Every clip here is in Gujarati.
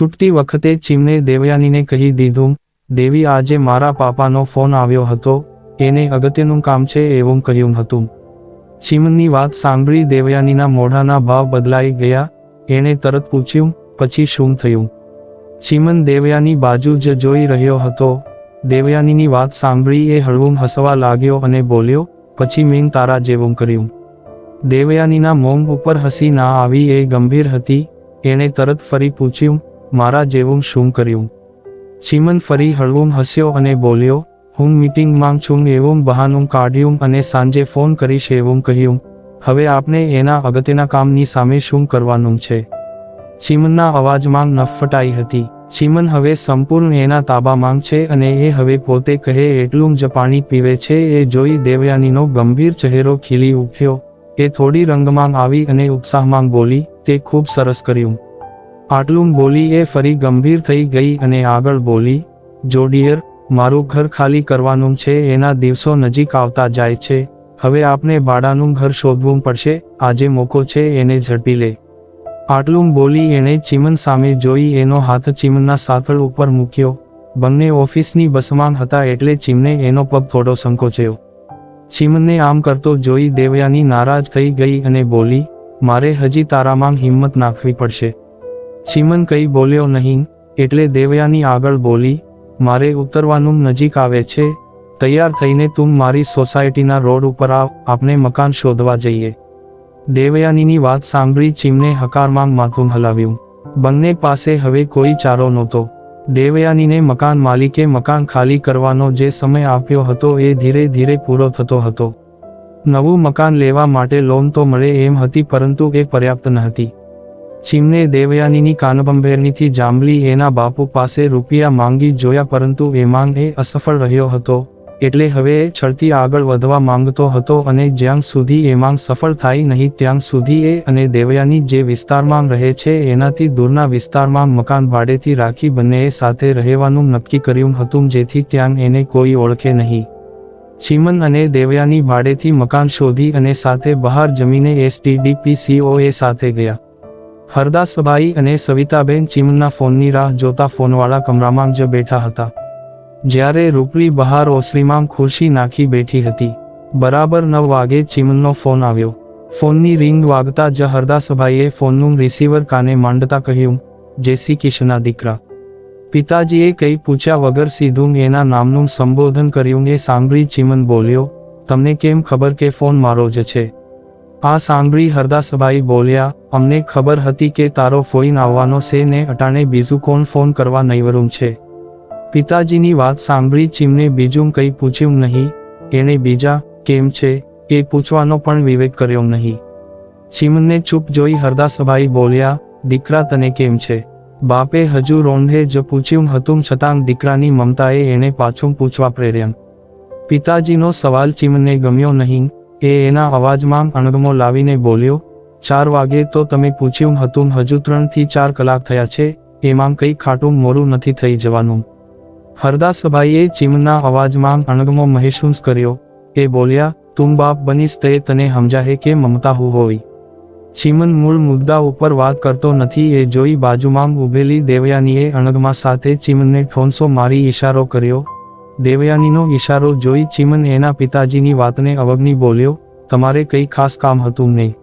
છૂટતી વખતે ચીમને દેવયાનીને કહી દીધું, દેવી, આજે મારા પાપાનો ફોન આવ્યો હતો, એને અગત્યનું કામ છે એવું કહ્યું હતું. ચીમનની વાત સાંભળી દેવયાનીના મોઢાના ભાવ બદલાઈ ગયા, એણે તરત પૂછ્યું, પછી શું થયું? ચીમન દેવયાની બાજુ જ જોઈ રહ્યો હતો. દેવયાનીની વાત સાંભળી એ હળવું હસવા લાગ્યો અને બોલ્યો, પછી મેં તારા જેવું કર્યું. દેવયાનીના મોમ ઉપર હસી ના આવી એ ગંભીર હતી, એણે તરત ફરી પૂછ્યું મારા જેવું શું કર્યું? ચીમન ફરી હળવું હસ્યો અને બોલ્યો, હું મીટિંગમાં છું એવું બહાનું કાઢ્યું અને સાંજે ફોન કરીશ એવું કહ્યું. હવે આપણે એના અગત્યના કામની સામે શું કરવાનું છે? ચીમનના અવાજમાં નફટાઈ હતી. ચીમન હવે સંપૂર્ણ એના તાબામાં છે અને એ હવે પોતે કહે, એટલું જ પાણી પીવે છે. એ જોઈ દેવયાનીનો ગંભીર ચહેરો ખીલી ઉઠ્યો. એ થોડી રંગમાં આવી અને ઉત્સાહમાં બોલી, તે ખૂબ સરસ કર્યું. આટલું બોલી એ ફરી ગંભીર થઈ ગઈ અને આગળ બોલી, જો ડિયર, મારું ઘર ખાલી કરવાનું છે, એના દિવસો નજીક આવતા જાય છે. હવે આપણે ભાડાનું ઘર શોધવું પડશે, આજે મોકો છે, એને ઝડપી લે. આટલું બોલી એણે ચીમન સામે જોઈ એનો હાથ ચીમનના સાંકળ ઉપર મૂક્યો. બંને ઓફિસની બસમાં હતા એટલે ચીમને એનો પગ થોડો સંકોચ્યો. ચીમને આમ કરતો જોઈ દેવયાની નારાજ થઈ ગઈ અને બોલી, મારે હજી તારામાં હિંમત નાખવી પડશે. ચીમન કંઈ બોલ્યો નહીં, એટલે દેવયાની આગળ બોલી, મારે ઉતરવાનું નજીક આવે છે, તૈયાર થઈને તું મારી સોસાયટીના રોડ ઉપર આવ, આપણે મકાન શોધવા જઈએ. દેવયાનીની વાત સાંભળી ચીમને હકારમાં માથું હલાવ્યું. બંને પાસે હવે કોઈ ચારો નહોતો. દેવયાનીને મકાન માલિકે મકાન ખાલી કરવાનો જે સમય આપ્યો હતો એ ધીરે ધીરે પૂરો થતો હતો. નવું મકાન લેવા માટે લોન તો મળે એમ હતી પરંતુ એ પર્યાપ્ત ન હતી. ચીમને દેવયાનીની કાનબંભેરનીથી જાંબલી એના બાપુ પાસે રૂપિયા માંગી જોયા પરંતુ એ માંગ એ અસફળ રહ્યો હતો. એટલે હવે એ છળતી આગળ વધવા માંગતો હતો અને જ્યાં સુધી એ માંગ સફળ થાય નહીં ત્યાં સુધી એ અને દેવયાની જે વિસ્તારમાં રહે છે એનાથી દૂરના વિસ્તારમાં મકાન ભાડેથી રાખી બંનેએ સાથે રહેવાનું નક્કી કર્યું હતું જેથી ત્યાં એને કોઈ ઓળખે નહીં. ચીમન અને દેવયાની ભાડેથી મકાન શોધી અને સાથે બહાર જમીને એસટીડીપીસીઓએ સાથે ગયા. હરદાસભાઈ અને સવિતાબેન ચીમના ફોનની રાહ જોતા ફોનવાળા કમરામાં જ બેઠા હતા. જ્યારે રૂપલી બહાર ઓસરીમાં ખુરશી નાખી બેઠી હતી. બરાબર નવ વાગે ચીમનનો ફોન આવ્યો. ફોનની રિંગ વાગતા જ હરદાસભાઈએ ફોનનું રિસીવર કાને માંડતા કહ્યું, જેસી કિશના દીકરા. પિતાજીએ કંઈ પૂછ્યા વગર સીધું એના નામનું સંબોધન કર્યું એ સાંભળી ચીમન બોલ્યો, તમને કેમ ખબર કે ફોન મારો જ છે? આ સાંભળી હરદાસભાઈ બોલ્યા અમને ખબર હતી કે તારો ફોઈન આવવાનો છે ને અટાણે બીજું કોણ ફોન કરવા નૈવરું છે. પિતાજીની વાત સાંભળી ચીમને બીજું કંઈ પૂછ્યું નહીં. એણે બીજા, કેમ છે? એ પૂછવાનો પણ વિવેક કર્યો નહીં. ચીમને ચૂપ જોઈ હરદાસભાઈ બોલ્યા, દીકરા તને કેમ છે? બાપે હજુ રોંઢે જ પૂછ્યું હતું છતાં દીકરાની મમતાએ એણે પાછું પૂછવા પ્રેર્યા. પિતાજીનો સવાલ ચીમને ગમ્યો નહીં. એ એના અવાજમાં અણગમો લાવીને બોલ્યો ચાર વાગે તો તમે પૂછ્યું હતું, હજુ ત્રણથી ચાર કલાક થયા છે, એમાં કંઈ ખાટું મોરું નથી થઈ જવાનું. હરદાસભાઈએ ચીમના અવાજમાં અણગમો મહેસૂસ કર્યો. એ બોલ્યા, તું બાપ બનીશ તે તને સમજાહે કે મમતા હું હોવી ચીમન મૂળ મુદ્દા ઉપર વાત કરતો નથી, એ જોઈ બાજુમાં ઊભેલી દેવયાનીએ અણગમા સાથે ચીમનને ઠોંસો મારી ઈશારો કર્યો. દેવયાનીનો ઈશારો જોઈ ચીમન એના પિતાજીની વાતને અવગણી બોલ્યો, તમારે કંઈ ખાસ કામ હતું નહીં.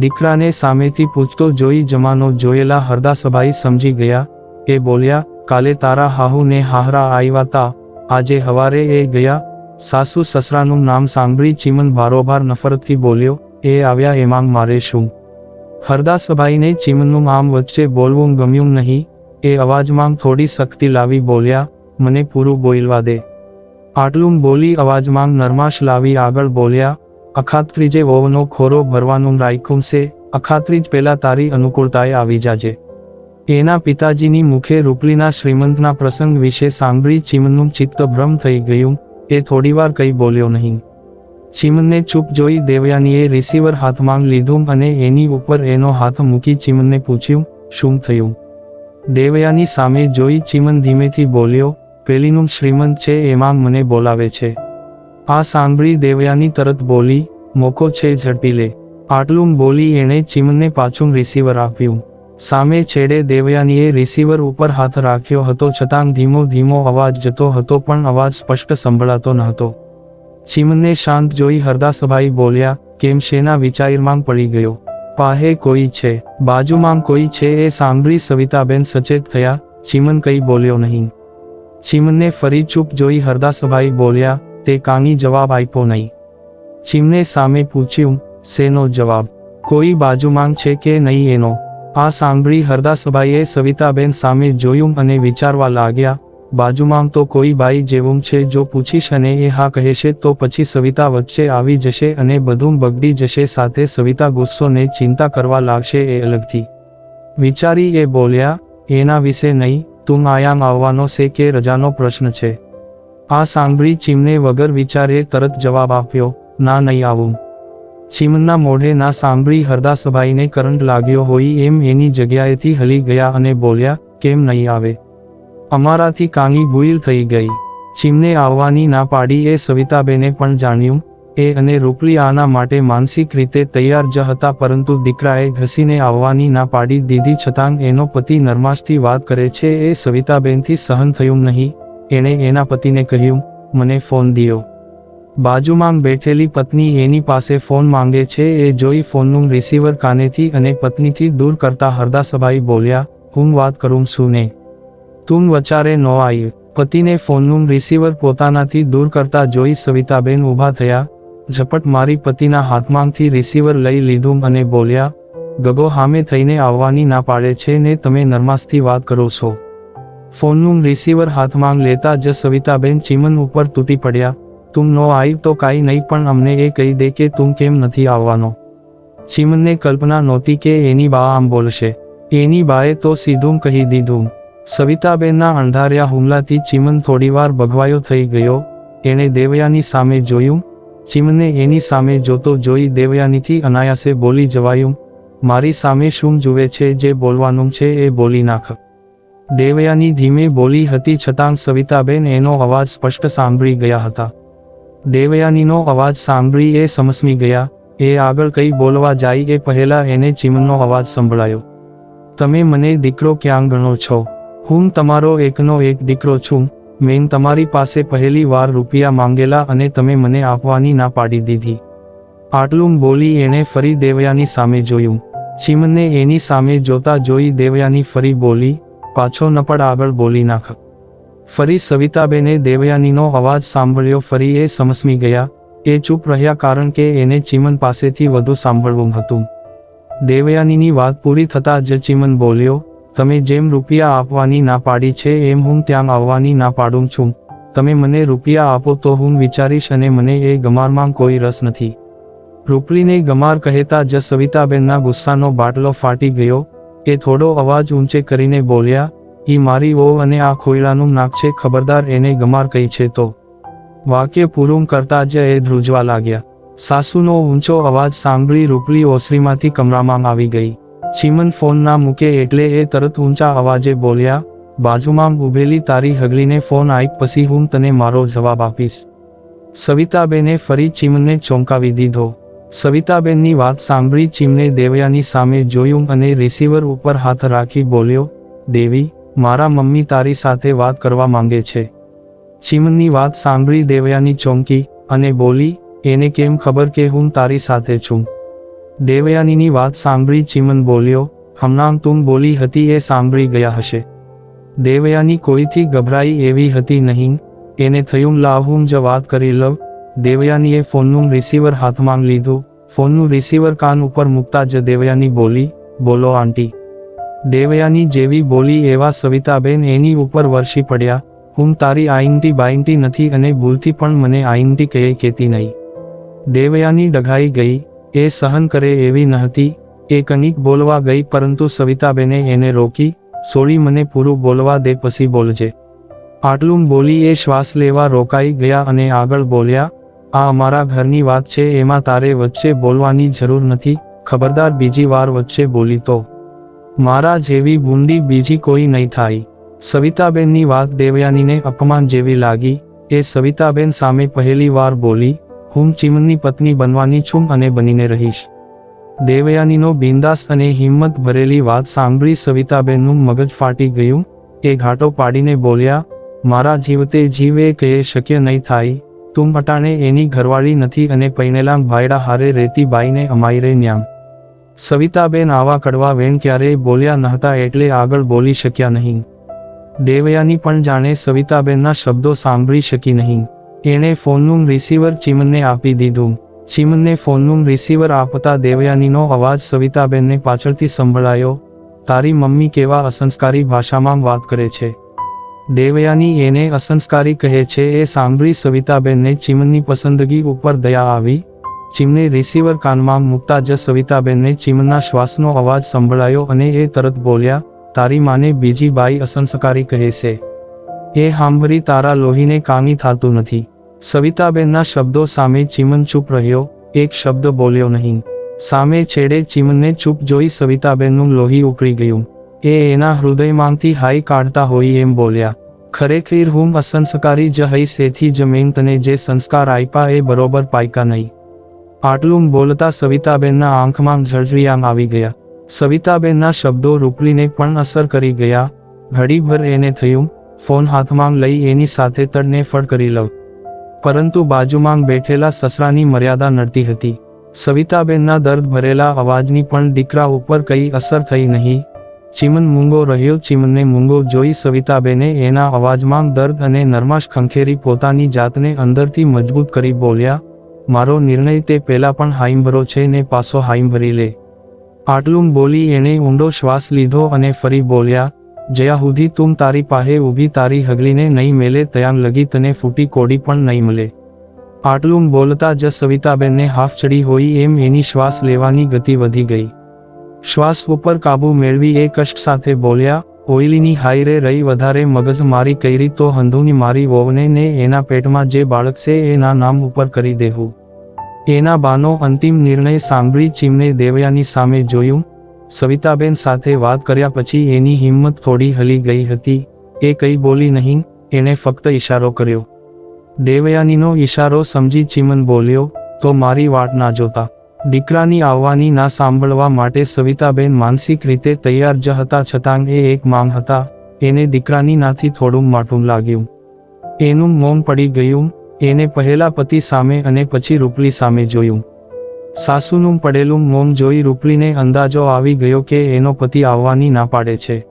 દીકરાને સામેથી પૂછતો જોઈ જમાનો જોયેલા હરદાસભાઈ સમજી ગયા, એ બોલ્યા, કાલે તારા હાહુને હાહરા આવ્યા તા, આજે હવારે એ ગયા, સાસુ સસરાનું નામ સાંભળી ચીમન ભારોભાર નફરતથી બોલ્યો, એ આવ્યા એમાં મારે શું? હરદાસભાઈને ચીમનનું આમ વચ્ચે બોલવું ગમ્યું નહીં, એ અવાજમાં થોડી શક્તિ લાવી બોલ્યા, મને પૂરું બોલવા દે. આટલું બોલી અવાજમાં નરમાશ લાવી આગળ બોલ્યા અખાત્રીજે વહુનો ખોરો ભરવાનું રાખ્યું છે અખાત્રીજ પહેલાં તારી અનુકૂળતાએ આવી જાજે. એના પિતાજીની મુખે રૂપલીના શ્રીમંતના પ્રસંગ વિશે સાંભળી ચીમનનું ચિત્ત ભ્રમ થઈ ગયું, એ થોડીવાર કંઈ બોલ્યો નહીં. ચિમનને ચૂપ જોઈ દેવયાનીએ રિસીવર હાથમાં લીધું અને એની ઉપર એનો હાથ મૂકી ચીમનને પૂછ્યું, શું થયું? દેવયાની સામે જોઈ ચીમન ધીમેથી બોલ્યો, પેલીનું શ્રીમંત છે, એમાં મને બોલાવે છે. આ સાંભળી દેવયાની તરત બોલી, મોકો છે ઝડપી લે. આટલું બોલી એણે ચીમને પાછું રિસીવર આપ્યું. સામે છેડે દેવયાનીએ રિસીવર ઉપર હાથ રાખ્યો હતો છતાં ધીમો ધીમો અવાજ જતો હતો પણ અવાજ સ્પષ્ટ સંભળાતો ન હતો. ચીમને શાંત જોઈ હરદાસભાઈ બોલ્યા, કેમ શેના વિચારમાં પડી ગયો? પાહે કોઈ છે? બાજુમાં કોઈ છે એ સાંભળી સવિતાબેન સચેત થયા. ચીમન કંઈ બોલ્યો નહીં. ચીમને ફરી ચૂપ જોઈ હરદાસભાઈ બોલ્યા તે કાની જવાબ આપ્યો નહીં. ચીમને સામે પૂછ્યું, શેનો જવાબ? કોઈ બાજુમાં છે કે નહીં એનો? આ સાંભળી હરદાસભાઈએ સવિતાબેન સામે જોયું અને વિચારવા લાગ્યા, બાજુમાં તો કોઈ બાઈ જેવું છે જો પૂછીશ અને એ હા કહેશે તો પછી સવિતા વચ્ચે આવી જશે અને બધું બગડી જશે સાથે સવિતા ગુસ્સો ને ચિંતા કરવા લાગશે એ અલગથી. વિચારી એ બોલ્યા, એના વિશે નહીં, તું આયામ આવવાનો છે કે રજાનો પ્રશ્ન છે? આ સાંભળી ચીમને વગર વિચારે તરત જવાબ આપ્યો, ના નહીં આવું. ચીમના મોઢે ના સાંભળી હરદાસભાઈને કરંટ લાગ્યો હોય એમ એની જગ્યાએથી હલી ગયા અને બોલ્યા, કેમ નહીં આવે? અમારાથી કાંગી ભૂલ થઈ ગઈ. ચીમને આવવાની ના પાડી એ સવિતાબેને પણ જાણ્યું, એ અને રૂપલી આના માટે માનસિક રીતે તૈયાર જ હતા પરંતુ દીકરાએ ઘસીને આવવાની ના પાડી દીધી છતાં એનો પતિ નરમાશથી વાત કરે છે એ સવિતાબેનથી સહન થયું નહીં. એણે એના પતિને કહ્યું, મને ફોન દિયો. બાજુમાં બેઠેલી પત્ની એની પાસે ફોન માંગે છે. એ જોઈ ફોનનું રિસીવર કાનેથી અને પત્નીથી દૂર કરતા હરદાસભાઈ બોલ્યા, હું વાત કરું છું ને. તું વચારે નો આવી પતિને ફોનનું રિસીવર પોતાનાથી દૂર કરતા જોઈ સવિતાબેન ઊભા થયા, ઝપટ મારી પતિના હાથમાંથી રિસીવર લઈ લીધું અને બોલ્યા, ગગો હામે થઈને આવવાની ના પાડે છે ને તમે નરમાસથી વાત કરો છો. ફોનનું રિસીવર હાથમાં લેતા જ સવિતાબેન ચીમન ઉપર તૂટી પડ્યા. તું નો આવી તો કાંઈ નહીં, પણ અમને એ કહી દે કે તું કેમ નથી આવવાનો. ચીમનને કલ્પના નહોતી કે એની બા આમ બોલશે. એની બાએ તો સીધું કહી દીધું. સવિતાબેનના અણધાર્યા હુમલાથી ચીમન થોડીવાર ભગવાયો થઈ ગયો. એણે દેવયાની સામે જોયું? ચીમને એની સામે જોતો જોઈ દેવયાનીથી અનાયાસે બોલી જવાયું, મારી સામે શું જુએ છે, જે બોલવાનું છે એ બોલી નાખ. દેવયાની ધીમે બોલી હતી છતાં સવિતાબેન એનો અવાજ સ્પષ્ટ સાંભળી ગયા હતા. દેવયાનીનો અવાજ સાંભળી એ સમસમી ગયા, એ આગળ કંઈ બોલવા જાય એ પહેલા એને ચીમનનો અવાજ સંભળાયો. તમે મને દીકરો ક્યાં ગણો છો? હું તમારો એકનો એક દીકરો છું. મેં તમારી પાસે પહેલી વાર રૂપિયા માંગેલા અને તમે મને આપવાની ના પાડી દીધી. આટલું બોલી એણે ફરી દેવયાની સામે જોયું. ચીમને એની સામે જોતા જોઈ દેવયાની ફરી બોલી પાછો નપડ આગળ બોલી નાખ. ફરી સવિતાબેને દેવયાનીનો અવાજ સાંભળ્યો, ફરી એ સમસમી ગયા. એ ચૂપ રહ્યા કારણ કે એને ચીમન પાસેથી વધુ સાંભળવું હતું. દેવયાનીની વાત પૂરી થતાં જ ચીમન બોલ્યો, તમે જેમ રૂપિયા આપવાની ના પાડી છે, એમ હું ત્યાં આવવાની ના પાડું છું. તમે મને રૂપિયા આપો તો હું વિચારીશ અને મને એ ગમારમાં કોઈ રસ નથી. રૂપલીને ગમાર કહેતા જ સવિતાબેનના ગુસ્સાનો બાટલો ફાટી ગયો એ થોડો અવાજ ઊંચે કરીને બોલ્યા, ઈ મારી ઓ અને આ ખોયડાનું નાક છે, ખબરદાર એને ગમાર કહી છે તો. વાક્ય પૂરું કરતા જ એ ધ્રુજવા લાગ્યા. સાસુનો ઊંચો અવાજ સાંભળી રૂપલી ઓસરીમાંથી કમરામાં આવી ગઈ. ચીમન ફોન ના મૂકે એટલે એ તરત ઊંચા અવાજે બોલ્યા, બાજુમાં ઊભેલી તારી હગલીને ફોન આપ, પછી હું તને મારો જવાબ આપીશ. સવિતાબેને ફરી ચીમનને ચોંકાવી દીધો. સવિતાબેનની વાત સાંભળી ચીમને દેવયાની સામે જોયું અને રિસીવર ઉપર હાથ રાખી બોલ્યો, દેવી, મારા મમ્મી તારી સાથે વાત કરવા માંગે છે. ચીમનની વાત સાંભળી દેવયાની ચોંકી અને બોલી, એને કેમ ખબર કે હું તારી સાથે છું? દેવયાનીની વાત સાંભળી ચીમન બોલ્યો, હમણાં તું બોલી હતી એ સાંભળી ગયા હશે. દેવયાની કોઈથી ગભરાઈ એવી હતી નહીં, એને થયું લાવ હું જ વાત કરી લઉં દેવયાનીએ ફોનનું રિસીવર હાથમાં લીધું. ફોનનું રિસીવર કાન ઉપર મૂકતા જ દેવયાની બોલી, બોલો, આંટી. દેવયાની જેવી બોલી એવા સવિતાબેન એની ઉપર વરસી પડ્યા. હું તારી આઈન્ટી બાઈન્ટી નથી અને ભૂલથી પણ મને આઈન્ટી કહે કહેતી નહીં. દેવયાની ડઘાઈ ગઈ. એ સહન કરે એવી નહતી. એ કનિક બોલવા ગઈ પરંતુ સવિતાબેને એને રોકી. સોળી, મને પૂરું બોલવા દે, પછી બોલજે. આટલું બોલી એ શ્વાસ લેવા રોકાઈ ગયા અને આગળ બોલ્યા આ અમારા ઘરની વાત છે, એમાં તારે વચ્ચે બોલવાની જરૂર નથી, ખબરદાર બીજી વાર વચ્ચે બોલી તો. મારા જેવી બુંદી બીજી કોઈ નહીં થાય. સવિતાબેનની વાત દેવયાનીને અપમાન જેવી લાગી. એ સવિતાબેન સામે પહેલી વાર બોલી, હું ચીમનની પત્ની બનવાની છું અને બનીને રહીશ. દેવયાનીનો બિંદાસ અને હિંમત ભરેલી વાત સાંભળી સવિતાબેનનું મગજ ફાટી ગયું. એ ઘાટો પાડીને બોલ્યા, મારા જીવતે જીવે કહે શક્ય નહીં થાય. તું અટાણે એની ઘરવાળી નથી અને પૈણેલા ભાયડા હારે રેતી બાઈને અમાઈ રે ન્યામ. સવિતાબેન આવા કડવા વેણ ક્યારેય બોલ્યા નહોતા એટલે આગળ બોલી શક્યા નહીં. દેવયાની પણ જાણે સવિતાબેનના શબ્દો સાંભળી શકી નહીં. એણે ફોનનું રિસીવર ચિમનને આપી દીધું. ચીમને ફોનનું રિસીવર આપતા દેવયાનીનો અવાજ સવિતાબેનને પાછળથી સંભળાયો, તારી મમ્મી કેવા અસંસ્કારી ભાષામાં વાત કરે છે. દેવયાની એને અસંસ્કારી કહે છે, એ સાંભળી સવિતાબેનને ચીમનની પસંદગી ઉપર દયા આવી. ચીમને રિસીવર કાનમાં મૂકતા જ સવિતાબેનને ચીમના શ્વાસનો અવાજ સંભળાયો અને એ તરત બોલ્યા, તારી માને બીજી બાઈ અસંસ્કારી કહે છે. એ હાંભરી તારા લોહીને કામી થાતું નથી. સવિતાબેનના શબ્દો સામે ચીમન ચૂપ રહ્યો, એક શબ્દ બોલ્યો નહીં. સામે છેડે ચીમનને ચૂપ જોઈ સવિતાબેનનું લોહી ઉકળી ગયું. એ એના હૃદયમાંથી હાઈ કાઢતા હોય એમ બોલ્યા. ખરેખર હું અસંસ્કારી જ હઈશ એથી જ મેં તને જે સંસ્કાર આપ્યા એ બરોબર પાયકા નહીં. આટલું બોલતા સવિતાબેનના આંખમાં ઝળઝળિયામ આવી ગયા. સવિતાબેનના શબ્દો રૂપલીને પણ અસર કરી ગયા. ઘડીભર એને થયું, ફોન હાથમાં લઈ એની સાથે તડને ફળ કરી લઉં. પરંતુ બાજુમાં બેઠેલા સસરાની મર્યાદા નડતી હતી. સવિતાબેનના દર્દ ભરેલા અવાજની પણ દીકરા ઉપર કઈ અસર થઈ નહીં. ચીમન મૂંગો રહ્યો, ચીમનને મૂંગો જોઈ સવિતાબેને એના અવાજમાં દર્દ અને નરમાશ ખંખેરી પોતાની જાતને અંદરથી મજબૂત કરી બોલ્યા, મારો નિર્ણય તે પહેલા પણ હાઈમભરો છે ને પાછો હાઈમભરી લે. આટલું બોલી એણે ઊંડો શ્વાસ લીધો અને ફરી બોલ્યા, જયા સુધી તું તારી પાસે ઊભી તારી હગલીને નહીં મેલે, ત્યાં લગી તને ફૂટી કોડી પણ નહીં મળે. આટલું બોલતા જ સવિતાબેનને હાફ ચડી હોય એમ એની શ્વાસ લેવાની ગતિ વધી ગઈ. શ્વાસ ઉપર કાબુ મેળવી એ કષ્ટ સાથે બોલ્યા ઓઈલીની હાઈરે રહી વધારે મગજ મારી કઈરી તો હંધુની મારી વહુને ને એના પેટમાં જે બાળક છે એના નામ ઉપર કરી દેવું એના બાનો અંતિમ નિર્ણય સાંભળી ચીમને દેવયાની સામે જોયું. સવિતાબેન સાથે વાત કર્યા પછી એની હિંમત થોડી હલી ગઈ હતી. એ કંઈ બોલી નહીં, એણે ફક્ત ઈશારો કર્યો. દેવયાનીનો ઈશારો સમજી ચીમન બોલ્યો, તો મારી વાટ ના જોતા. દીકરાની આવવાની ના સાંભળવા માટે સવિતાબેન માનસિક રીતે તૈયાર જ હતા છતાં એ એક માંગ હતા. એને દીકરાની નાથી થોડું માઠું લાગ્યું. એનું મૌન પડી ગયું, એને પહેલા પતિ સામે અને પછી રૂપલી સામે જોયું. સાસુનું પડેલું મૌન જોઈ રૂપલીને અંદાજો આવી ગયો કે એનો પતિ આવવાની ના પાડે છે.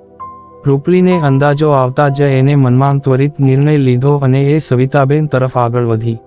રૂપલીને અંદાજો આવતા જ એને મનમાં ત્વરિત નિર્ણય લીધો અને એ સવિતાબેન તરફ આગળ વધી.